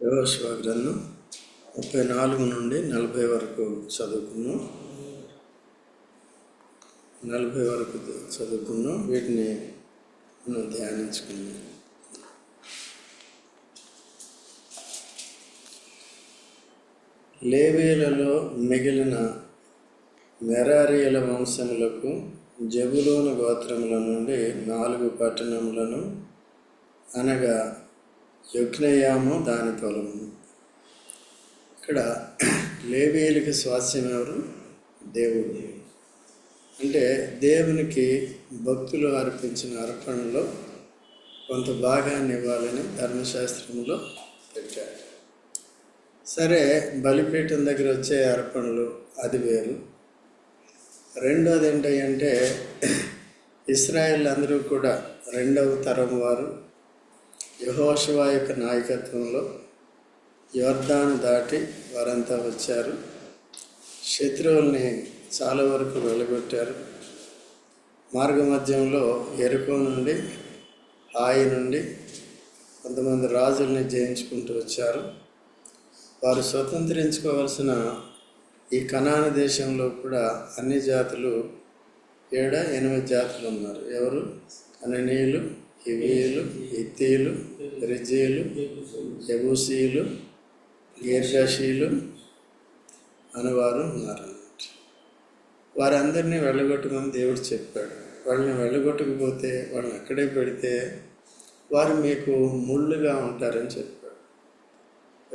యోగశివ గ్రంథం ముప్పై నాలుగు నుండి నలభై వరకు చదువుకున్నాం నలభై వరకు చదువుకున్నాం వీటిని మనం ధ్యానించుకున్నాం లేవేలలో మిగిలిన మెరారియల వంశములకు జబులోని గోత్రముల నుండి నాలుగు పట్టణములను అనగా యజ్ఞయాము దాని పొలము ఇక్కడ లేవీయులకి స్వాస్యం ఎవరు? దేవుడు. అంటే దేవునికి భక్తులు అర్పించిన అర్పణలో కొంత భాగాన్ని ఇవ్వాలని ధర్మశాస్త్రంలో పెట్టారు. సరే బలిపీఠం దగ్గర వచ్చే అర్పణలు అది వేరు. రెండోది ఏంటంటే ఇస్రాయిల్ అందరూ కూడా రెండవ తరం వారు యహోశివా యొక్క నాయకత్వంలో యోర్ధాను దాటి వారంతా వచ్చారు. శత్రువుల్ని చాలా వరకు వెళ్ళగొట్టారు. మార్గమధ్యంలో ఎరుకో నుండి హాయి నుండి కొంతమంది రాజుల్ని జయించుకుంటూ వచ్చారు. వారు స్వతంత్రించుకోవాల్సిన ఈ కణాన దేశంలో కూడా అన్ని జాతులు ఏడ ఎనిమిది జాతులు ఉన్నారు. ఎవరు? కననీయులు హివీయులు హిత్తీయులు రిజీయులు యబూసీయులు గీర్ఘాషీయులు అనేవారు ఉన్నారన్నమాట. వారందరినీ వెళ్ళగొట్టమని దేవుడు చెప్పాడు. వాళ్ళని వెళ్ళగొట్టకపోతే వాళ్ళని అక్కడే పెడితే వారు మీకు ముళ్ళుగా ఉంటారని చెప్పాడు.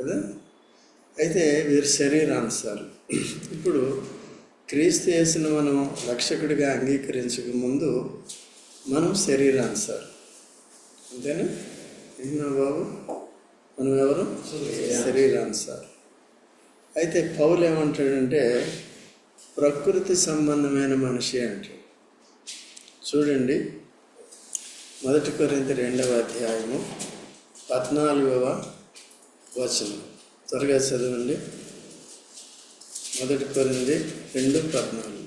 కదా? అయితే వీరి శరీరానుసారం. ఇప్పుడు క్రీస్తు వేసిన మనం రక్షకుడిగా అంగీకరించక ముందు మనం శరీరానుసారం. అంతేనా? విన్నా బాబు? మనం ఎవరు? శరీరానుసారం అయితే పౌలు ఏమంటాడంటే ప్రకృతి సంబంధమైన మనిషి అంటాడు. చూడండి మొదటి కొరింత రెండవ అధ్యాయము పద్నాలుగవ వచనం. త్వరగా చదవండి. మొదటి కొరింది రెండు పద్నాలుగు.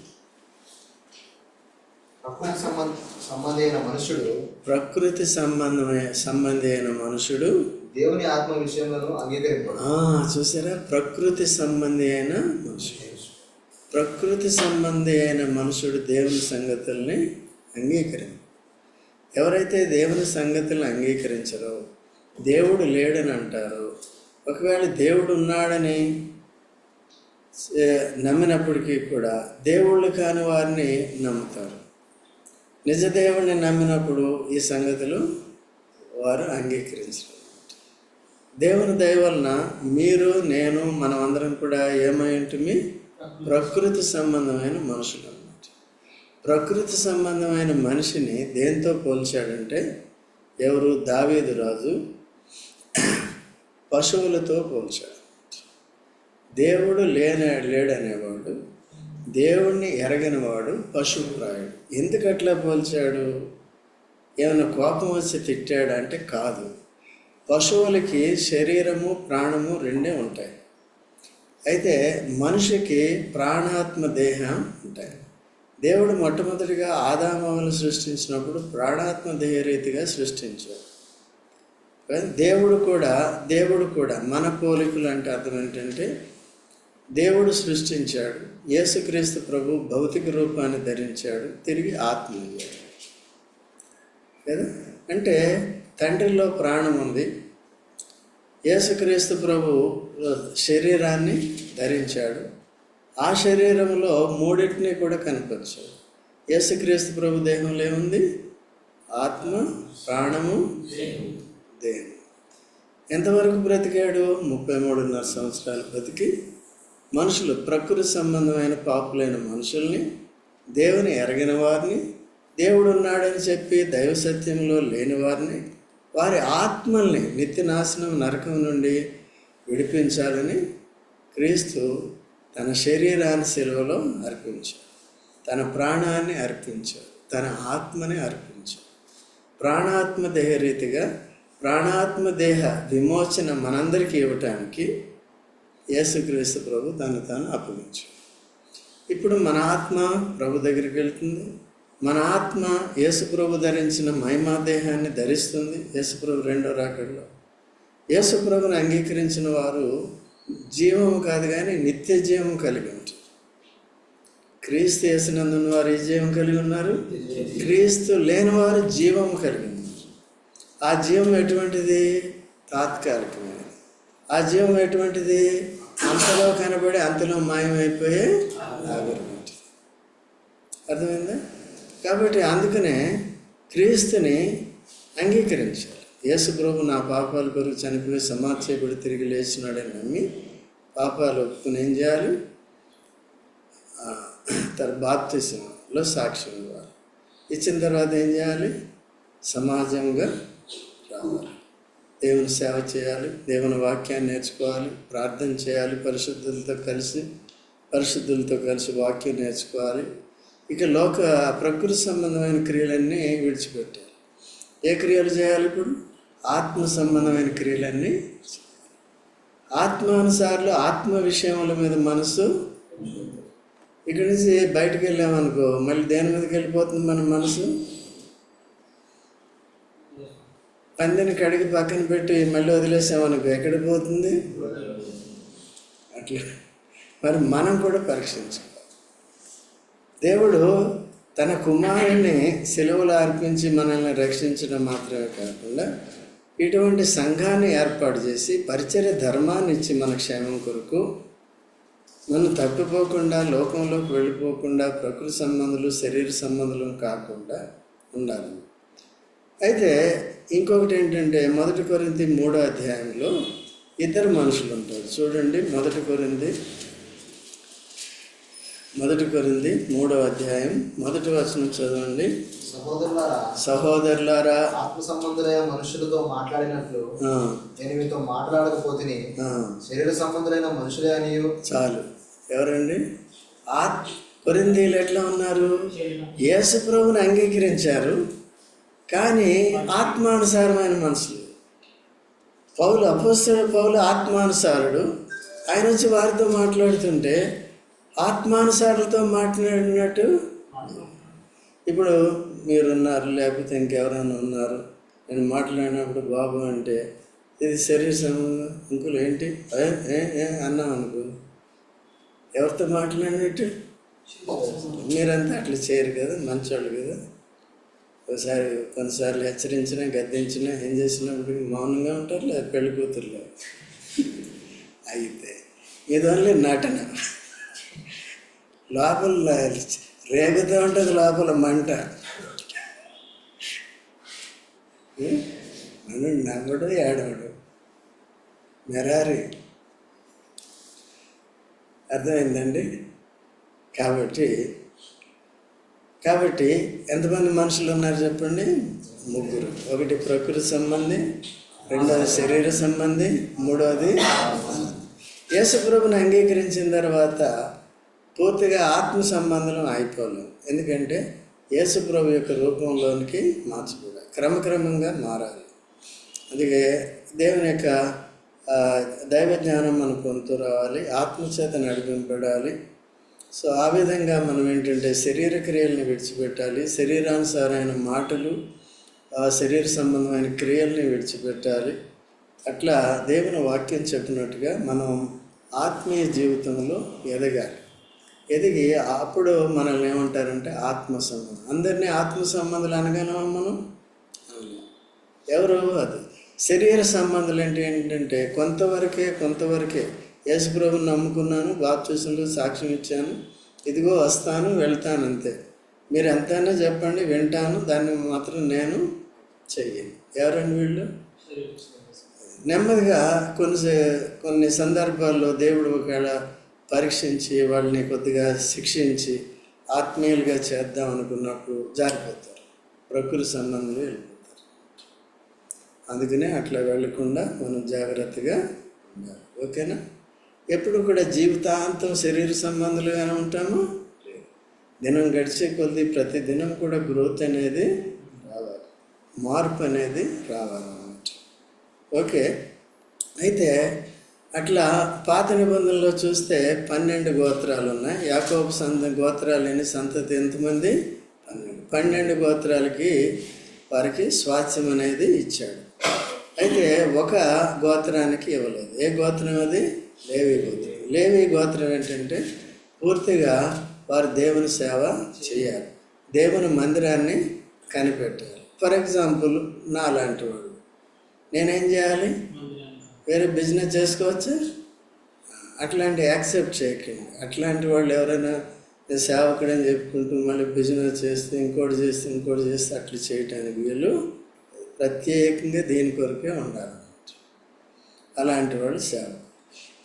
ప్రకృతి సంబంధ సంబంధైన మనుషుడు ప్రకృతి సంబంధమైన సంబంధి అయిన మనుషుడు. దేవుని ఆత్మ విషయంలో అంగీకరింపడు ఆ, చూసారా? ప్రకృతి సంబంధి అయిన మనుషుడు. ప్రకృతి సంబంధి అయిన మనుషుడు దేవుని సంగతుల్ని అంగీకరి ఎవరైతే దేవుని సంగతులను అంగీకరించరో దేవుడు లేడని అంటారో. ఒకవేళ దేవుడు ఉన్నాడని నమ్మినప్పటికీ కూడా దేవుళ్ళు కాని వారిని నమ్ముతారు. నిజ దేవుణ్ణి నమ్మినప్పుడు ఈ సంగతులు వారు అంగీకరించరు. దేవుని దయ వలన మీరు నేను మనమందరం కూడా ఏమై ఉంటుంది ప్రకృతి సంబంధమైన మనుషులు అన్నమాట. ప్రకృతి సంబంధమైన మనిషిని దేంతో పోల్చాడంటే ఎవరు? దావీదు రాజు పశువులతో పోల్చాడు దేవుడు లేన లేడనేవాడు దేవుణ్ణి ఎరగనివాడు పశుప్రాయుడు ఎందుకు అట్లా పోల్చాడు? ఏమైనా కోపం వచ్చి తిట్టాడంటే కాదు. పశువులకి శరీరము ప్రాణము రెండే ఉంటాయి. అయితే మనిషికి ప్రాణాత్మ దేహం ఉంటాయి. దేవుడు మొట్టమొదటిగా ఆదామములు సృష్టించినప్పుడు ప్రాణాత్మ దేహ రీతిగా సృష్టించాడు. కానీ దేవుడు కూడా దేవుడు కూడా మన పోలికలు అంటే అర్థం ఏంటంటే దేవుడు సృష్టించాడు. యేసుక్రీస్తు ప్రభు భౌతిక రూపాన్ని ధరించాడు. తిరిగి ఆత్మ అయ్యాడు కదా? అంటే తండ్రిలో ప్రాణం ఉంది. యేసుక్రీస్తు ప్రభు శరీరాన్ని ధరించాడు. ఆ శరీరంలో మూడింటిని కూడా కనపరిచాడు యేసుక్రీస్తు ప్రభు దేహంలో ఏముంది? ఆత్మ ప్రాణము దేహం. ఎంతవరకు బ్రతికాడు? ముప్పై మూడున్నర సంవత్సరాలు బ్రతికి మనుషులు ప్రకృతి సంబంధమైన పాపులైన మనుషుల్ని దేవుని ఎరగిన వారిని దేవుడు ఉన్నాడని చెప్పి దైవ సత్యంలో లేని వారిని వారి ఆత్మల్ని నిత్యనాశనం నరకం నుండి విడిపించాలని క్రీస్తు తన శరీరాన్ని సెలవులో అర్పించాడు. తన ప్రాణాన్ని అర్పించాడు. తన ఆత్మని అర్పించాడు. ప్రాణాత్మ దేహ రీతిగా ప్రాణాత్మ దేహ విమోచన మనందరికీ ఇవ్వటానికి యేసుక్రీస్తు ప్రభు తను తాను అప్పగించు ఇప్పుడు మన ఆత్మ ప్రభు దగ్గరికి వెళ్తుంది. మన ఆత్మ యేసుప్రభు ధరించిన మహిమా దేహాన్ని ధరిస్తుంది. యేసుప్రభు రెండో రాకడలో. యేసుప్రభుని అంగీకరించిన వారు జీవము కాదు కానీ నిత్య జీవం కలిగి ఉంటారు. క్రీస్తు వేసినందున వారు ఏ జీవం కలిగి ఉన్నారు? క్రీస్తు లేని వారు జీవము కలిగి ఉన్నారు. ఆ జీవం ఎటువంటిది? తాత్కాలికమైనది. ఆ జీవం ఎటువంటిది? అంతలో కనబడి అంతలో మాయమైపోయే ఆవిర్భూతి అర్థమైందా? కాబట్టి అందుకనే క్రీస్తుని అంగీకరించాలి. యేసు ప్రభు నా పాపాలు కొరకు చనిపోయి సమాధి చేయబడి తిరిగి లేచినాడని నమ్మి పాపాలు ఒప్పుకుని ఏం చేయాలి? తన బాప్తిసంలో సాక్ష్యం ఇవ్వాలి. ఇచ్చిన తర్వాత ఏం చేయాలి? సమాజంగా రావాలి. దేవుని సేవ చేయాలి దేవుని వాక్యాన్ని నేర్చుకోవాలి ప్రార్థన చేయాలి పరిశుద్ధులతో కలిసి పరిశుద్ధులతో కలిసి వాక్యం నేర్చుకోవాలి. ఇక లోక ప్రకృతి సంబంధమైన క్రియలన్నీ విడిచిపెట్టాలి. ఏ క్రియలు చేయాలి ఇప్పుడు? ఆత్మ సంబంధమైన క్రియలన్నీ చేయాలి. ఆత్మానుసార్లు ఆత్మ విషయముల మీద మనసు ఇక్కడి నుంచి బయటకు వెళ్ళామనుకో మళ్ళీ దేని మీదకి వెళ్ళిపోతుంది మన మనసు? పందిని కడిగి పక్కన పెట్టి మళ్ళీ వదిలేసామనుకో ఎక్కడికి పోతుంది? అట్లా. మరి మనం కూడా పరీక్షించాలి. దేవుడు తన కుమారుణ్ణి సెలవులు అర్పించి మనల్ని రక్షించడం మాత్రమే కాకుండా ఇటువంటి సంఘాన్ని ఏర్పాటు చేసి పరిచర్య ధర్మాన్ని ఇచ్చి మన క్షేమం కొరకు మనం తప్పిపోకుండా లోకంలోకి వెళ్ళిపోకుండా ప్రకృతి సంబంధాలు శరీర సంబంధాలు కాకుండా ఉండాలి. అయితే ఇంకొకటి ఏంటంటే మొదటి కొరింది మూడో అధ్యాయంలో ఇద్దరు మనుషులు ఉంటారు. చూడండి మొదటి కొరింది మొదటి కొరింది మూడో అధ్యాయం మొదటి వచనం చదవండి. సహోదరులారా సహోదరులారా ఆత్మ సంబంధులైన మనుషులతో మాట్లాడినట్లు నేను మీతో మాట్లాడకపోతే శరీర సంబంధులైన మనుషులే అనియు. చాలు. ఎవరండి? ఆత్ కొరిందీలు ఎట్లా ఉన్నారు? యేసు ప్రభుని అంగీకరించారు. కానీ ఆత్మానుసారమైన మనుషులు పౌలు అపోస్తుల పౌలు ఆత్మానుసారుడు. ఆయన వచ్చి వారితో మాట్లాడుతుంటే ఆత్మానుసారులతో మాట్లాడినట్టు ఇప్పుడు మీరున్నారు లేకపోతే ఇంకెవరైనా ఉన్నారు. నేను మాట్లాడినప్పుడు బాబు అంటే ఇది శరీర ఇంకులు ఏంటి? ఏ, ఏ, ఏ అన్నాం అనుకో. ఎవరితో మాట్లాడినట్టు? మీరంతా అట్లా చేయరు కదా మంచోళ్ళు ఒకసారి కొన్నిసార్లు హెచ్చరించినా గద్దించినా ఏం చేసినప్పుడు మౌనంగా ఉంటారు లేదా పెళ్ళి కూతురులో? అయితే ఇది ఓన్లీ నటన. లోపల రేగుతూ ఉంటుంది లోపల మంట. మనం నవ్వడు ఏడవడు. మెరారి. అర్థమైందండి? కాబట్టి కాబట్టి ఎంతమంది మనుషులు ఉన్నారు చెప్పండి? ముగ్గురు. ఒకటి ప్రకృతి సంబంధి రెండవది శరీర సంబంధి మూడవది యేసుప్రభుని అంగీకరించిన తర్వాత పూర్తిగా ఆత్మ సంబంధం అయిపోలేం ఎందుకంటే యేసుప్రభు యొక్క రూపంలోనికి మార్చకూడదు క్రమక్రమంగా మారాలి. అందుకే దేవుని యొక్క దైవ జ్ఞానం మనం పొందుతూ రావాలి. ఆత్మచేత నడిపింపడాలి సో ఆ విధంగా మనం ఏంటంటే శరీర క్రియల్ని విడిచిపెట్టాలి శరీరానుసారమైన మాటలు ఆ శరీర సంబంధమైన క్రియల్ని విడిచిపెట్టాలి. అట్లా దేవుని వాక్యం చెప్పినట్టుగా మనం ఆత్మీయ జీవితంలో ఎదగాలి. ఎదిగి అప్పుడు మనల్ని ఏమంటారంటే ఆత్మ సంబంధం అందరినీ ఆత్మ సంబంధాలు అనగానే మనం? ఎవరు? అది. శరీర సంబంధాలు అంటే ఏంటంటే కొంతవరకే కొంతవరకే యేసుప్రభుని నమ్ముకున్నాను బాప్తీసంలో సాక్ష్యం ఇచ్చాను. ఇదిగో వస్తాను వెళ్తాను అంతే. మీరు ఎంతైనా చెప్పండి వింటాను దాన్ని మాత్రం నేను చెయ్యను. ఎవరండి వీళ్ళు? నెమ్మదిగా కొన్ని కొన్ని సందర్భాల్లో దేవుడు ఒకవేళ పరీక్షించి వాళ్ళని కొద్దిగా శిక్షించి ఆత్మీయులుగా చేద్దాం అనుకున్నప్పుడు జారిపోతారు. ప్రకృతి సంబంధంలో వెళ్ళిపోతారు. అందుకనే అట్లా వెళ్ళకుండా మనం జాగ్రత్తగా ఉండాలి. ఓకేనా? ఎప్పుడు కూడా జీవితాంతం శరీర సంబంధాలుగానే ఉంటాము? దినం గడిచే కొద్దీ ప్రతి దినం కూడా గ్రోత్ అనేది రావాలి. మార్పు అనేది రావాలన్నమాట. ఓకే. అయితే అట్లా పాత నిబంధనలో చూస్తే పన్నెండు గోత్రాలు ఉన్నాయి. యాకోబు సంత గోత్రాలని సంతతి ఎంతమంది? పన్నెండు. పన్నెండు గోత్రాలకి వారికి స్వాస్థ్యం అనేది ఇచ్చాడు. అయితే ఒక గోత్రానికి ఇవ్వలేదు. ఏ గోత్రం అది? లేవి గోత్రం. లేవి గోత్రం ఏంటంటే పూర్తిగా వారు దేవుని సేవ చేయాలి. దేవుని మందిరాన్ని కనిపెట్టాలి. ఫర్ ఎగ్జాంపుల్ నా లాంటి వాడు. నేనేం చేయాలి? వేరే బిజినెస్ చేసుకోవచ్చు? అట్లాంటి యాక్సెప్ట్ చేయకండి. అట్లాంటి వాళ్ళు ఎవరైనా సేవకుడని చెప్పుకుంటూ మళ్ళీ బిజినెస్ చేస్తే ఇంకోటి చేస్తే ఇంకోటి చేస్తే అట్లా చేయటానికి వీళ్ళు ప్రత్యేకంగా దీని కొరకే ఉండాలి అలాంటి వాళ్ళు సేవ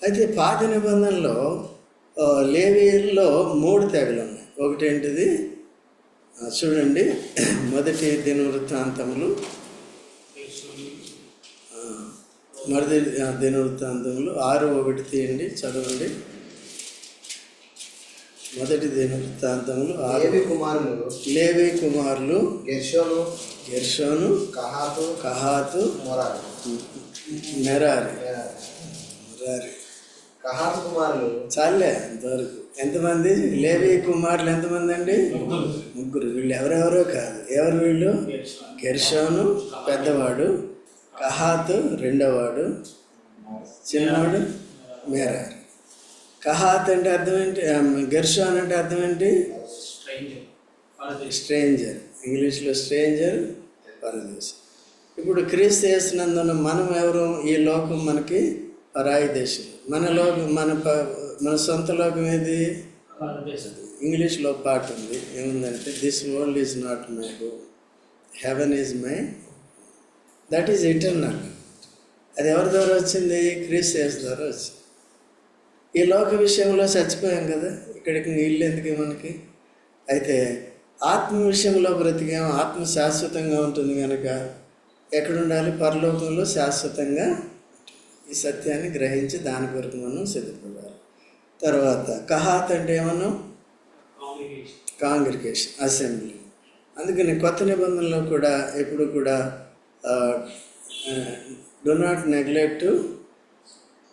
అయితే పాత నిబంధనలో లేవీల్లో మూడు తెగలు ఉన్నాయి. ఒకటి ఏంటిది ఆ, చూడండి. మొదటి దినవృత్తాంతములు ఆ, మొదటి దినవృత్తాంతములు ఆరు ఒకటి తీయండి చదవండి. మొదటి దినవృత్తాంతములు ఆరు. లేవి కుమారులు. లేవి కుమారులు. గెర్షోను. గెర్షోను. కహాతు. కహాతు. మొరారు. మెరారి. మెరారి. కుమారులు. చాలే అంతవరకు. ఎంతమంది? లేవి కుమారులు ఎంతమంది అండి? ముగ్గురు. వీళ్ళు ఎవరెవరో కాదు. ఎవరు వీళ్ళు? గెర్షోను. పెద్దవాడు. కహాతు రెండోవాడు. చిన్నవాడు మేరారి. కహాత్ అంటే అర్థం ఏంటి? గెర్షోన్ అంటే అర్థం ఏంటి? స్ట్రేంజర్. ఇంగ్లీష్లో స్ట్రేంజర్ పరదేశం. ఇప్పుడు క్రీస్తు చేసినందున మనం ఎవరు? ఈ లోకం మనకి పరాయి దేశం. మన లోకం మన ప- మన సొంత లోకం ఏది? ఇంగ్లీష్లో పాట ఉంది. ఏముందంటే this world is not my home heaven is my that is eternal అది ఎవరి ద్వారా వచ్చింది? క్రీస్తు యేసు ద్వారా వచ్చింది. ఈ లోక విషయంలో చచ్చిపోయాం కదా? ఇక్కడికి ఇల్లు ఎందుకు మనకి? అయితే ఆత్మ విషయంలో బ్రతికాం. ఆత్మ శాశ్వతంగా ఉంటుంది కనుక ఎక్కడుండాలి? పరలోకంలో శాశ్వతంగా ఈ సత్యాన్ని గ్రహించి దాని కొరకు మనం సిద్ధపడాలి. తర్వాత కహాత్ అంటే ఏమన్నా? Congregation assembly. అందుకని కొత్త నిబంధనలో కూడా ఎప్పుడు కూడా do not neglect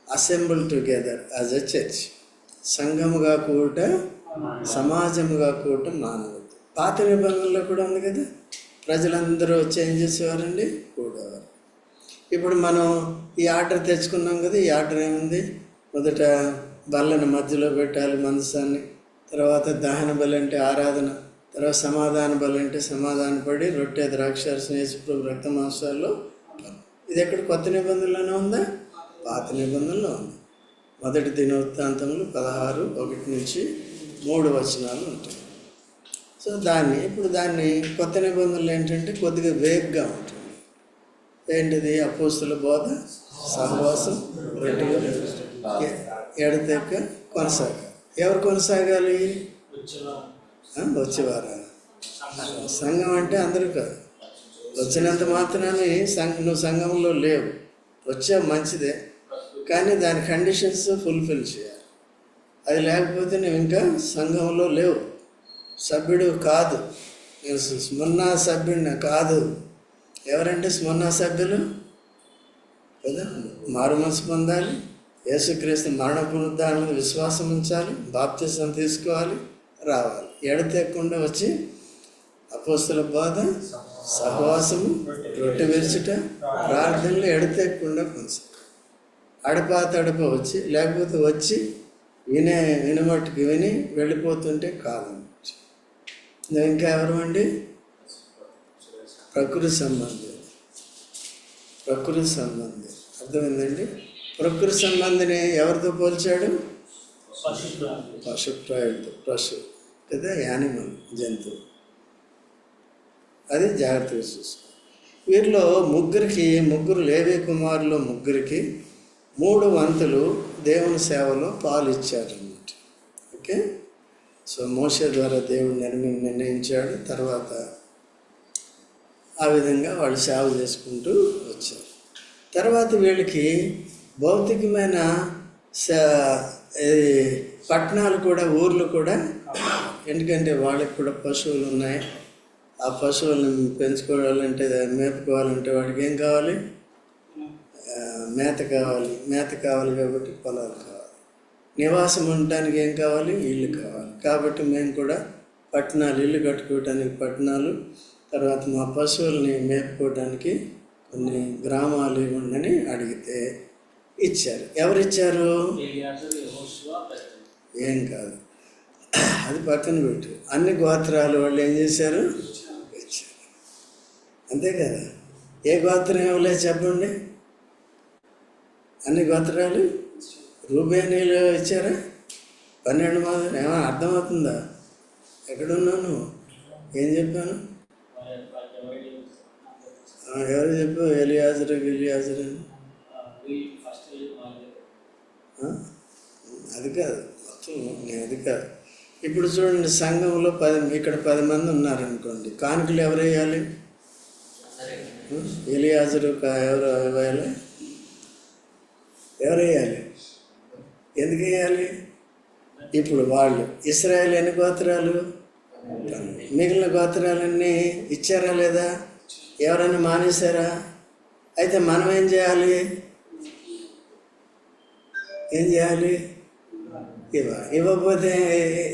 assemble together as a church. సంఘముగా కూట సమాజముగా కూట మానవద్దు పాత నిబంధనలో కూడా ఉంది కదా? ప్రజలందరూ చేంజ్ చేసేవారండి కూడేవారు? ఇప్పుడు మనం ఈ ఆర్డర్ తెచ్చుకున్నాం కదా ఈ ఆర్డర్ ఏముంది? మొదట బల్లని మధ్యలో పెట్టాలి మనసాన్ని తర్వాత దహన బలి అంటే ఆరాధన తర్వాత సమాధాన బలి అంటే సమాధాన పడి రొట్టె ద్రాక్షారసం యేసుప్రభు రక్త మాంసాల్లో. ఇది ఎక్కడ కొత్త నిబంధనలోనే ఉందా? పాత నిబంధనలో ఉంది. మొదటి దినవృత్తాంతములు పదహారు ఒకటి నుంచి మూడు వచనాలు ఉంటాయి. సో దాన్ని ఇప్పుడు దాన్ని కొత్త నిబంధనలు ఏంటంటే కొద్దిగా వేగ్గా ఉంటుంది ఏంటిది? అపోస్తుల బోధ సహవాసం రొట్టెలు ఎడతెక్క కొనసాగాలి ఎవరు కొనసాగాలి? వచ్చేవారు వచ్చేవారా? సంఘం అంటే అందరూ కాదు. వచ్చినంత మాత్రాన్ని సంఘ నువ్వు సంఘంలో లేవు. వచ్చా మంచిదే కానీ దాని కండిషన్స్ ఫుల్ఫిల్ చేయాలి. అది లేకపోతే నువ్వు ఇంకా సంఘంలో లేవు. సభ్యుడు కాదు. నేను స్మరణ సభ్యుడిని కాదు. ఎవరంటే స్మరణ సభ్యులు? కదా? మారు మనసు పొందాలి. యేసుక్రీస్తు మరణ పునరుద్ధారణ విశ్వాసం ఉంచాలి. బాప్తిసం తీసుకోవాలి. రావాలి. ఎడతెక్కకుండా వచ్చి అపోస్తుల బాధ సహవాసము రొట్టె విరుచుట ప్రార్థనలు ఎడతెక్కకుండా కొంచెం అడపా తడప వచ్చి లేకపోతే వచ్చి వినే వినమట్టుకు విని వెళ్ళిపోతుంటే కాదు ఇంకా ఎవరు అండి? ప్రకృతి సంబంధి ప్రకృతి సంబంధి. అర్థమైందండి? ప్రకృతి సంబంధిని ఎవరితో పోల్చాడు? పశుప్రాయుడితో పశు లేదా యానిమల్ జంతువు. అది జాగ్రత్తగా చూసుకో. వీరిలో ముగ్గురికి ముగ్గురు లేవే కుమారులు ముగ్గురికి మూడు వంతులు దేవుని సేవలో పాలు ఇచ్చారన్నమాట. ఓకే? సో మోసే ద్వారా దేవుడు నిర్మి నిర్ణయించాడు. తర్వాత ఆ విధంగా వాళ్ళు సేవ చేసుకుంటూ వచ్చారు. తర్వాత వీళ్ళకి భౌతికమైన పట్టణాలు కూడా ఊర్లు కూడా ఎందుకంటే వాళ్ళకి కూడా పశువులు ఉన్నాయి. ఆ పశువులను పెంచుకోవాలంటే మేపుకోవాలంటే వాడికి ఏం కావాలి? మేత కావాలి. మేత కావాలి కాబట్టి పొలాలు కావాలి. నివాసం ఉండటానికి ఏం కావాలి? ఇల్లు కావాలి. కాబట్టి మేము కూడా పట్టణాలు ఇల్లు కట్టుకోవటానికి పట్టణాలు తర్వాత మా పశువుల్ని మేపుకోవడానికి కొన్ని గ్రామాలు ఇవ్వండి అడిగితే ఇచ్చారు. ఎవరు ఇచ్చారు ఎలియాజరు యెహోషువ బెతలేహేము. ఏం కాదు. అది పక్కన పెట్టు. అన్ని గోత్రాలు వాళ్ళు ఏం చేశారు? ఇచ్చారు. అంతే కదా? ఏ గోత్రం ఇవ్వలేదు చెప్పండి? అన్ని గోత్రాలు? రూబేనీలు ఇచ్చారా? పన్నెండు మాదం ఏమైనా అర్థమవుతుందా? ఎక్కడున్నావు నువ్వు? ఏం చెప్పాను? ఎవరు చెప్పు ఎలియాజరు గిలియాజరు. అది కాదు మొత్తం నేను అది కాదు. ఇప్పుడు చూడండి సంఘంలో పది ఇక్కడ పది మంది ఉన్నారనుకోండి కానుకలు ఎవరు వేయాలి? ఎలియాజరు కా- ఎవరు వేయాలి? ఎవరు వేయాలి? ఎందుకు వేయాలి? ఇప్పుడు వాళ్ళు. ఇస్రాయల్ ఎన్ని గోత్రాలు? మిగిలిన గోత్రాలన్నీ ఇచ్చారా లేదా? ఎవరైనా మానేశారా? అయితే మనం ఏం చేయాలి? ఏం చేయాలి? ఇవ్వ ఇవ్వకపోతే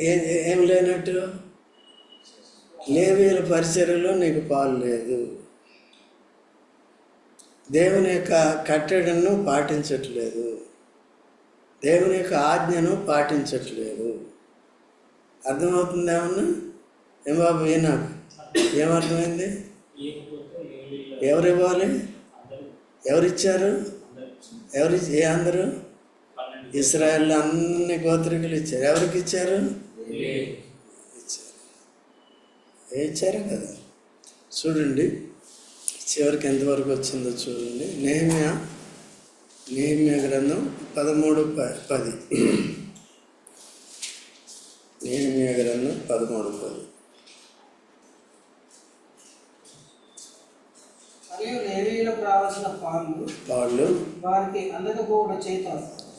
ఏం ఏం లేనట్టు? లేవీల పరిచర్యలో నీకు పాలు లేదు. దేవుని యొక్క కట్టడను పాటించట్లేదు. దేవుని యొక్క ఆజ్ఞను పాటించట్లేదు. అర్థమవుతుంది ఏమన్నా? ఏం బాబు ఏ ఏమర్థమైంది? ఎవరు ఇవ్వాలి? ఎవరిచ్చారు? ఎవరి ఏ అందరూ? ఇస్రాయల్లో అన్ని గోత్రికులు ఇచ్చారు. ఎవరికి ఇచ్చారు? ఇచ్చారు. ఏ ఇచ్చారు కదా? చూడండి చివరికి ఎంతవరకు వచ్చిందో చూడండి. నేహమ్య నేహమ్య గ్రంథం పదమూడు ప- పది. నేహమ్య గ్రంథం పదమూడు పది. మరియు లేవీయులకు రావాల్సిన పాలు వాళ్ళు వారికి అందకపోవడం చేత.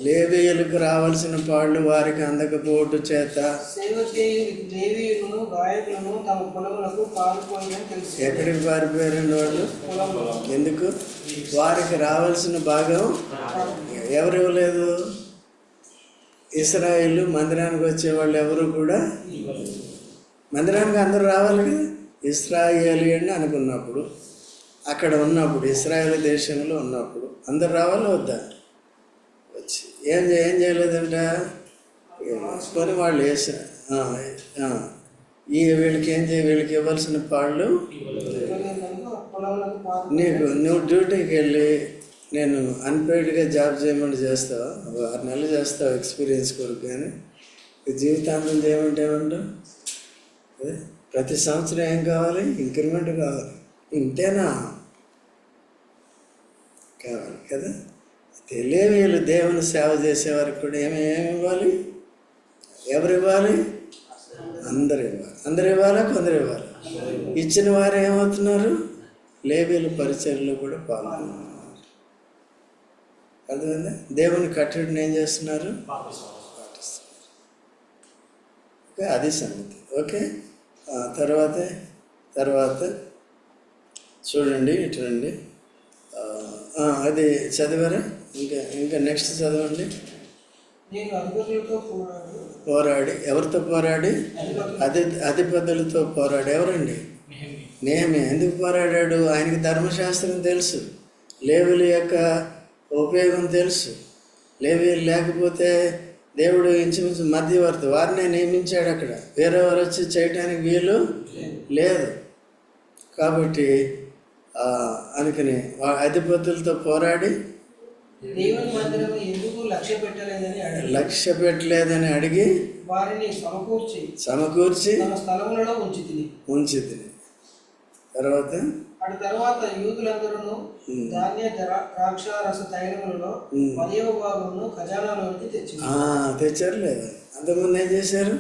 లేవీయులకు రావాల్సిన పాళ్ళు వారికి అందకపోవటు చేత. సేవ చేయు లేవీయులను గాయకులను తమ పొలములకు పాలు పోయని తెలుసు. ఎక్కడికి పారిపోయారండి వాళ్ళు? ఎందుకు? వారికి రావాల్సిన భాగం ఎవరు ఇవ్వలేదు ఇస్రాయిల్ మందిరానికి వచ్చే వాళ్ళు ఎవరు కూడా? మందిరానికి అందరూ రావాలి కదా? ఇస్రాయేలి అని అనుకున్నప్పుడు. అక్కడ ఉన్నప్పుడు ఇస్రాయేల్ దేశంలో ఉన్నప్పుడు అందరు రావాలి వద్దా? వచ్చి ఏం ఏం చేయలేదంట? కొని వాళ్ళు వేసిన ఈ వీళ్ళకి ఏం చేయ వీళ్ళకి ఇవ్వాల్సిన పాళ్ళు? పాలు నీకు నువ్వు డ్యూటీకి వెళ్ళి నేను అన్పెయిడ్గా జాబ్ చేయమని చేస్తావు? ఆరు నెలలు చేస్తావు ఎక్స్పీరియన్స్ కొరకు కానీ? జీవితాంతం చేయమంటే ఏమంటావు ప్రతి సంవత్సరం ఏం కావాలి? ఇంక్రిమెంట్ కావాలి. ఇంతేనా? కావాలి కదా? తెలియవీళ్ళు దేవుని సేవ చేసేవారికి కూడా ఏమేమి ఏమి ఇవ్వాలి? ఎవరు ఇవ్వాలి? అందరు ఇవ్వాలి. అందరు ఇవ్వాలా? కొందరు ఇవ్వాలి? ఇచ్చిన వారు ఏమవుతున్నారు? లేబీలు పరిచయలో కూడా పాల్గొన్నారు. అర్థమైందా? దేవుని కట్టడిని ఏం చేస్తున్నారు? ఓకే అది సంగతి. ఓకే? తర్వాత తర్వాత చూడండి ఇటు రండి. అది చదివారా? ఇంకా ఇంకా నెక్స్ట్ చదవండి. పోరాడు. ఎవరితో పోరాడి? అధి అధిపతులతో పోరాడు. ఎవరండి? నేమే. ఎందుకు పోరాడాడు? ఆయనకి ధర్మశాస్త్రం తెలుసు. లేవుల యొక్క ఉపయోగం తెలుసు. లేవీలు లేకపోతే దేవుడు ఇంచుమించు మధ్యవర్తి. వారినే నియమించాడు అక్కడ. వేరే వారు వచ్చి చేయటానికి వీలు లేదు. కాబట్టి వా అధిపతులతో పోరాడి లక్ష్య పెట్టలేదని అడిగి లక్ష్య పెట్టలేదని అడిగి వారిని సమకూర్చి సమకూర్చి స్థలములలో ఉంచి తిని ఉంచింది తర్వాత? అటు తర్వాత యూదులందరూ. ధాన్య ద్రా- ద్రాక్ష రస తైలములలో. పదవ భాగమును ఖజానాలోనికి తెచ్చింది. ఆ, తెచ్చారు లేదా అంతకుముందు ఏం చేశారు?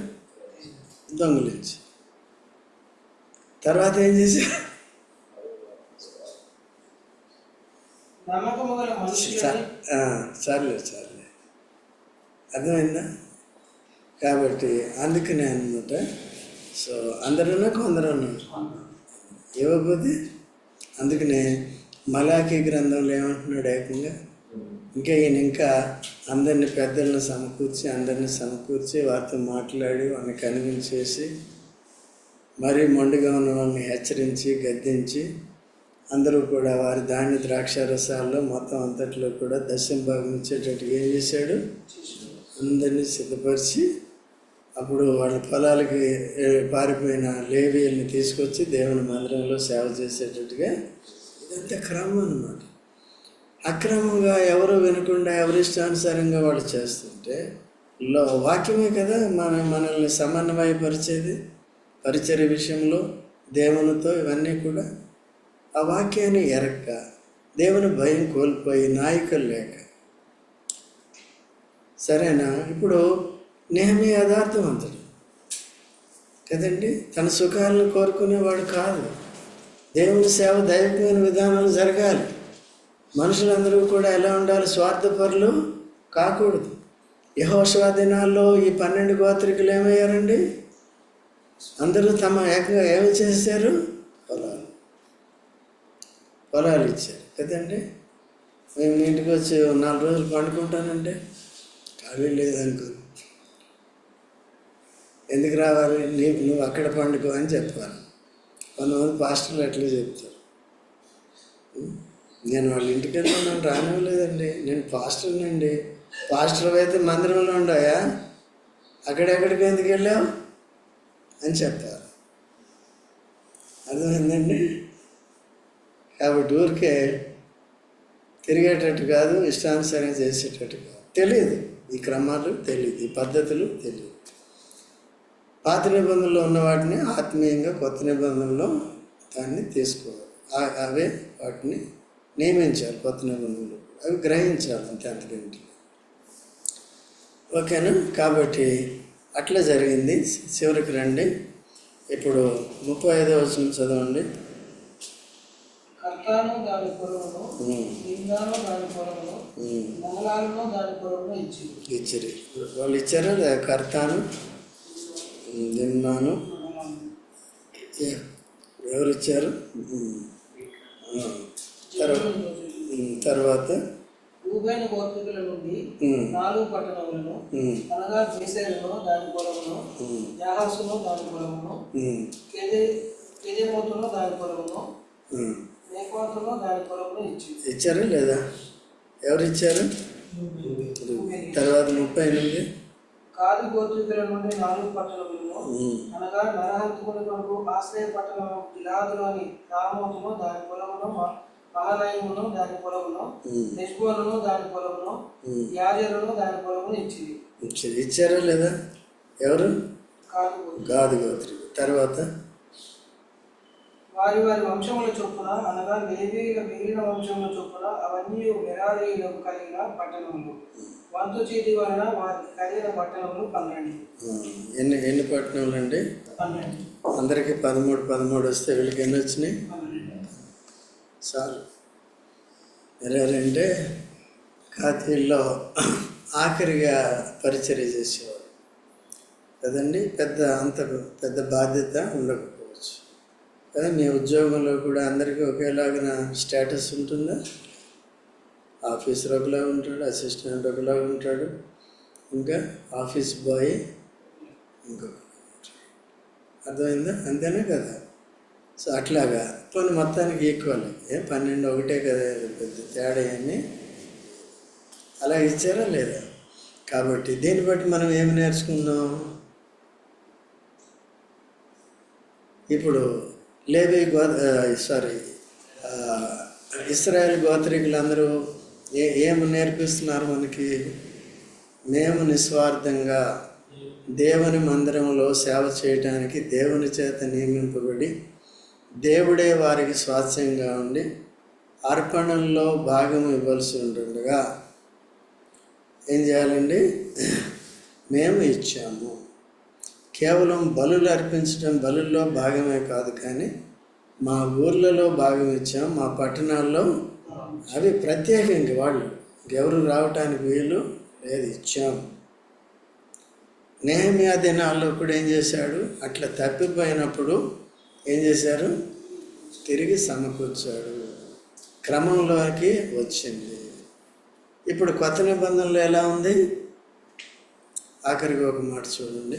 దొంగలించి. తర్వాత ఏం చేశారు నమ్మకము గల మనుషులని చ- ఆ, సర్లే సర్లే. అర్థమైందా? కాబట్టి అందుకనే అనమాట సో అందరున్నా కొందరున్నా ఇవ్వకపోతే అందుకనే మలాఖీ గ్రంథంలో ఏమంటున్నాడు ఏకంగా? ఇంకా ఈయన ఇంకా అందరిని పెద్దలను సమకూర్చి అందరిని సమకూర్చి వారితో మాట్లాడి వాళ్ళని కనిపించేసి మరీ మొండిగా ఉన్న వాళ్ళని హెచ్చరించి గద్దించి అందరూ కూడా వారి ధాన్య ద్రాక్ష రసాల్లో మొత్తం అంతట్లో కూడా దశం భాగం ఇచ్చేటట్టుగా ఏం చేశాడు? అందరినీ సిద్ధపరిచి అప్పుడు వాళ్ళ పొలాలకి పారిపోయిన లేవీల్ని తీసుకొచ్చి దేవుని మందిరంలో సేవ చేసేటట్టుగా ఇదంతా క్రమం అనమాట అక్రమంగా ఎవరు వినకుండా ఎవరి ఇష్టానుసారంగా వాళ్ళు చేస్తుంటే లో వాక్యమే కదా మన మనల్ని సమన్వయపరిచేది పరిచర్య విషయంలో దేవునితో ఇవన్నీ కూడా ఆ వాక్యాన్ని ఎరక్క. దేవుని భయం కోల్పోయి నాయకులు లేక. సరేనా? ఇప్పుడు నేమే యథార్థవంతుడు కదండి? తన సుఖాలను కోరుకునేవాడు కాదు. దేవుని సేవ దైవికమైన విధానాలు జరగాలి. మనుషులందరూ కూడా ఎలా ఉండాలి? స్వార్థపరులు కాకూడదు. యహోశివా దినాల్లో ఈ పన్నెండు గోత్రికులు ఏమయ్యారండి? అందరూ తమ ఏకంగా ఏమి చేశారు? పొలాలు ఇచ్చారు. కదండి? మేము ఇంటికి వచ్చి నాలుగు రోజులు పండుకుంటానంటే ఖాళీ లేదనుకో ఎందుకు రావాలి? నీ నువ్వు అక్కడ పండుకో అని చెప్పాలి. కొంతమంది పాస్టర్లు ఎట్లా చెప్తారు. నేను వాళ్ళ ఇంటికి వెళ్ళి నన్ను రానివ్వలేదండి. నేను పాస్టర్నండి. పాస్టర్ అయితే మందిరంలో ఉండాయా? అక్కడెక్కడికి ఎందుకు వెళ్ళావు? అని చెప్పారు అర్థమైందండి? కాబట్టి ఊరికే తిరిగేటట్టు కాదు ఇష్టానుసారం చేసేటట్టు కాదు. తెలియదు ఈ క్రమాలు తెలియదు ఈ పద్ధతులు తెలియదు పాత నిబంధనలో ఉన్న వాటిని ఆత్మీయంగా కొత్త నిబంధనలో దాన్ని తీసుకోవాలి. అవే వాటిని నియమించాలి కొత్త నిబంధనలు. అవి గ్రహించాలి అంతే అంతకంటే ఓకేనా? కాబట్టి అట్లా జరిగింది. చివరికి రండి. ఇప్పుడు ముప్పై ఐదో వచ్చిన చదవండి. కర్తాను దాని పొలమును ఉమ్, లింగాను దాని పొలమును ఉమ్. మంగళాలను దాని పొలమును ఇచ్చింది ఇచ్చిరి. వాళ్ళు ఇచ్చారా కర్తాను ఎ- ఎవరు ఇచ్చారు? తర్వాత? గోత్రికుల నుండి నాలుగు పట్టణములను అనగా బేసేలను దాని పొలమును ఉమ్, యాహాసును దాని పొలమును ఉమ్, కెదే కెదేమోతును దాని పొలమును ఇచ్చారా లేదా? ఎవరు ఇచ్చారు? తర్వాత ముప్పై ఎనిమిది. కాదు గోత్రికుల నుండి నాలుగు పట్టణములను అనగా నరహంతకుని కొరకు ఆశ్రయ పట్టణం గిలాదులోని రామోతును దాని పొలమును మహానయమును దాని పొలమును హెష్బోనును దాని పొలమును. యాజరును దాని పొలమును ఇచ్చింది. ఇచ్చారు. ఇచ్చారా లేదా? ఎవరు? కాదు గోత్రికులు. గాది గోత్రి తర్వాత? వారి వారి వంశముల చొప్పున అనగా లేవీల మిగిలిన వంశముల చొప్పున అవన్నీ మెరారీలకు కలిగిన పట్టణములు. వంతు చీటి వలన వారికి కలిగిన పట్టణములు పన్నెండు. ఎన్ని ఎన్ని పట్టణాలు అండి పన్నెండు. అందరికీ పదమూడు పదమూడు వస్తే వీళ్ళకి ఎన్ని వచ్చినాయి? చాలు. ఎవరంటే ఖాతీల్లో ఆఖరిగా పరిచర్య చేసేవారు. కదండి? పెద్ద అంత పెద్ద బాధ్యత ఉండకపోవచ్చు కదా మీ ఉద్యోగంలో కూడా అందరికీ ఒకేలాగిన స్టేటస్ ఉంటుందా? ఆఫీసర్ ఒకలా ఉంటాడు అసిస్టెంట్ ఒకలా ఉంటాడు ఇంకా ఆఫీస్ బాయ్ ఇంకొక అర్థమైందా? అంతేనే కదా? సో అట్లాగా. పని మొత్తానికి ఈక్వల్ ఏ పన్నెండు ఒకటే కదా పెద్ద తేడా ఏమి అలా ఇచ్చారా లేదా? కాబట్టి దీన్ని బట్టి మనం ఏమి నేర్చుకుందాం? ఇప్పుడు లేవి గో సారీ ఇస్రాయేల్ గోత్రికులందరూ ఏ ఏమి నేర్పిస్తున్నారు మనకి? మేము నిస్వార్థంగా దేవుని మందిరంలో సేవ చేయటానికి దేవుని చేత నియమింపబడి దేవుడే వారికి స్వాస్థ్యంగా ఉండి అర్పణల్లో భాగం ఇవ్వాల్సి ఉంటుండగా ఏం చేయాలండి? మేము ఇచ్చాము. కేవలం బలులు అర్పించడం బలుల్లో భాగమే కాదు కానీ మా ఊర్లలో భాగం ఇచ్చాం మా పట్టణాల్లో అవి ప్రత్యేకంగా వాళ్ళు ఎవరు రావటానికి వీలు లేదు ఇచ్చాం. నేహమియా దినాల్లో కూడా ఏం చేశాడు? అట్లా తప్పిపోయినప్పుడు ఏం చేశారు? తిరిగి సమకూర్చాడు. క్రమంలోకి వచ్చింది. ఇప్పుడు కొత్త నిబంధనలు ఎలా ఉంది? ఆఖరికి ఒక మాట చూడండి.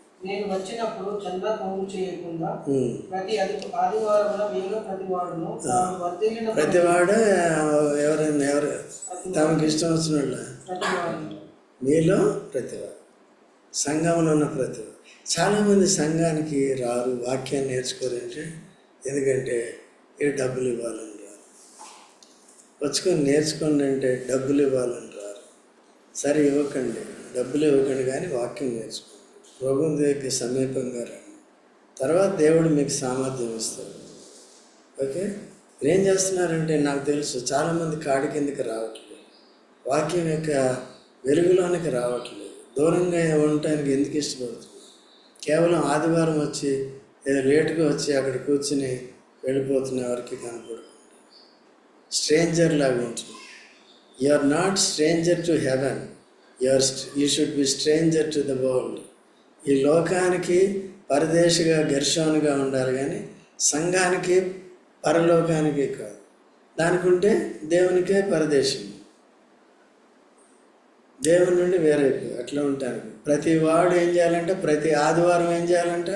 నేను వచ్చినప్పుడు చందా పోగు చేయకుండా. ప్రతి ఆదివారం ప్రతి వాడును వర్ధిల్లిన ప్రతివాడు ఎవరైనా ఎవరు తమకి ఇష్టం వచ్చిన ప్రతి మీలో ప్రతివాడు. సంఘంలో ఉన్న ప్రతిభ చాలామంది సంఘానికి రారు వాక్యాన్ని నేర్చుకోరంటే ఎందుకంటే ఏ డబ్బులు ఇవ్వాలని రారు. వచ్చుకొని నేర్చుకోండి అంటే డబ్బులు ఇవ్వాలని రారు. సరే ఇవ్వకండి. డబ్బులు ఇవ్వకండి కానీ వాక్యం నేర్చుకోండి. రోగం దేవికి సమీపంగా రండి. తర్వాత దేవుడు మీకు సామర్థ్యం ఇస్తాడు. ఓకే? ఏం చేస్తున్నారంటే నాకు తెలుసు చాలామంది కాడి కిందకి రావట్లేదు. వాక్యం యొక్క వెలుగులోనికి రావట్లేదు. దూరంగా ఉండటానికి ఎందుకు ఇష్టపడుతుంది కేవలం ఆదివారం వచ్చి ఏదో లేటుగా వచ్చి అక్కడ కూర్చుని వెళ్ళిపోతున్న వారికి కనపడుతుంది. స్ట్రేంజర్ లాగా ఉంటుంది. You are not stranger to heaven. You are you should be stranger to the world. ఈ లోకానికి పరదేశిగా గర్షోనుగా ఉండాలి కానీ సంఘానికి పరలోకానికి కాదు. దానికి ఉంటే దేవునికే పరదేశం. దేవుని నుండి వేరైపోయి అట్లా ఉంటాను ప్రతి వాడు ఏం చేయాలంటే? ప్రతి ఆదివారం ఏం చేయాలంట?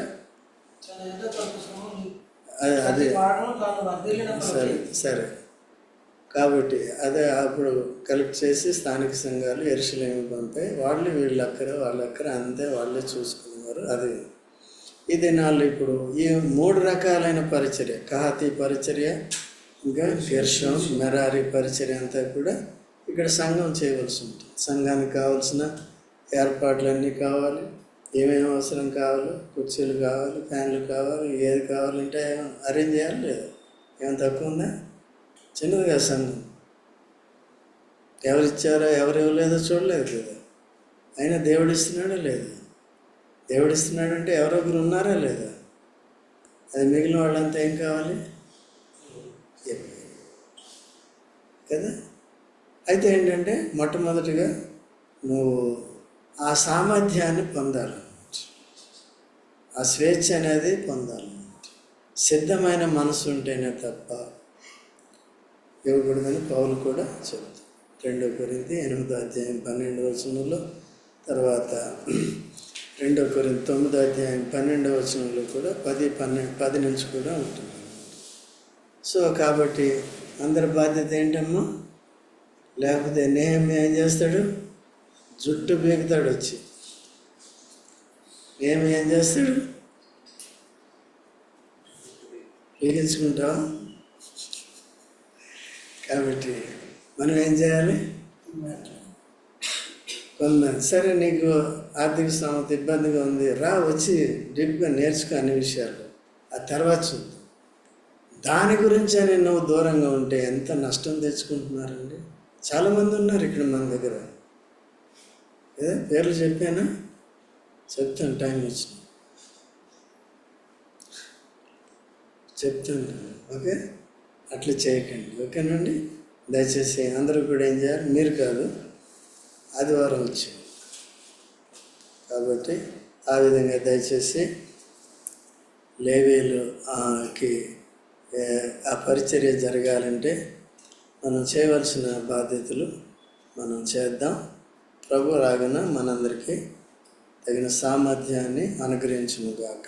అది అది. సరే సరే. కాబట్టి అదే అప్పుడు కలెక్ట్ చేసి స్థానిక సంఘాలు ఎరుసలేమి పంపాయి. వాళ్ళు వీళ్ళ అక్కడ వాళ్ళ అక్కడ అంతే వాళ్ళే చూసుకునేవారు అది ఈ దినాల్లో ఇప్పుడు ఈ మూడు రకాలైన పరిచర్య కహాతి పరిచర్య ఇంకా గెర్షం మెరారి పరిచర్య అంతా కూడా ఇక్కడ సంఘం చేయవలసి ఉంటుంది. సంఘానికి కావాల్సిన ఏర్పాట్లన్నీ కావాలి. ఏమేమి అవసరం కావాలో? కుర్చీలు కావాలి ఫ్యాన్లు కావాలి ఏది కావాలంటే అరేంజ్ చేయాలి? లేదు. ఏమైనా తక్కువ ఉందా? చిన్నది కదా సంఘం ఎవరిచ్చారో ఎవరు ఇవ్వలేదో చూడలేదు కదా. అయినా దేవుడు ఇస్తున్నాడో లేదా? దేవుడు ఇస్తున్నాడంటే ఎవరొకరు ఉన్నారా లేదా? అది మిగిలిన వాళ్ళంతా ఏం కావాలి? కదా? అయితే ఏంటంటే మొట్టమొదటిగా నువ్వు ఆ సామర్థ్యాన్ని పొందాలి ఆ స్వేచ్ఛ అనేది పొందాలి సిద్ధమైన మనసు ఉంటేనే తప్ప ఇవ్వబడిందని పౌలు కూడా చెప్తారు రెండో కొరింత ఎనిమిదో అధ్యాయం పన్నెండు వచనంలో తర్వాత రెండో కొరింత తొమ్మిదో అధ్యాయం పన్నెండవ వచనంలో కూడా పది పన్నెండు పది నుంచి కూడా ఉంటుంది. సో కాబట్టి అందరి బాధ్యత ఏంటమ్మా? లేకపోతే నేహం ఏం చేస్తాడు? జుట్టు బీగుతాడు వచ్చి. నేహం ఏం చేస్తాడు? బీగించుకుంటావు కాబట్టి మనం ఏం చేయాలి? కొంత సరే నీకు ఆర్థిక స్థామత ఇబ్బందిగా ఉంది రా వచ్చి డీప్గా నేర్చుకో అన్ని విషయాలు. ఆ తర్వాత చూద్దాం. దాని గురించి అని నువ్వు దూరంగా ఉంటే ఎంత నష్టం తెచ్చుకుంటున్నారండి? చాలామంది ఉన్నారు ఇక్కడ మన దగ్గర. ఏదో పేర్లు చెప్పానా? చెప్తాను టైం వచ్చి చెప్తాను ఓకే? అట్లా చేయకండి ఓకేనండి? దయచేసి అందరూ కూడా ఏం చేయాలి? మీరు కాదు ఆదివారం వచ్చింది. కాబట్టి ఆ విధంగా దయచేసి లేవీలు ఆ, ఆ పరిచర్య జరగాలంటే మనం చేయవలసిన బాధ్యతలు మనం చేద్దాం. ప్రభు రాగన మనందరికీ తగిన సామర్థ్యాన్ని అనుగ్రహించుగాక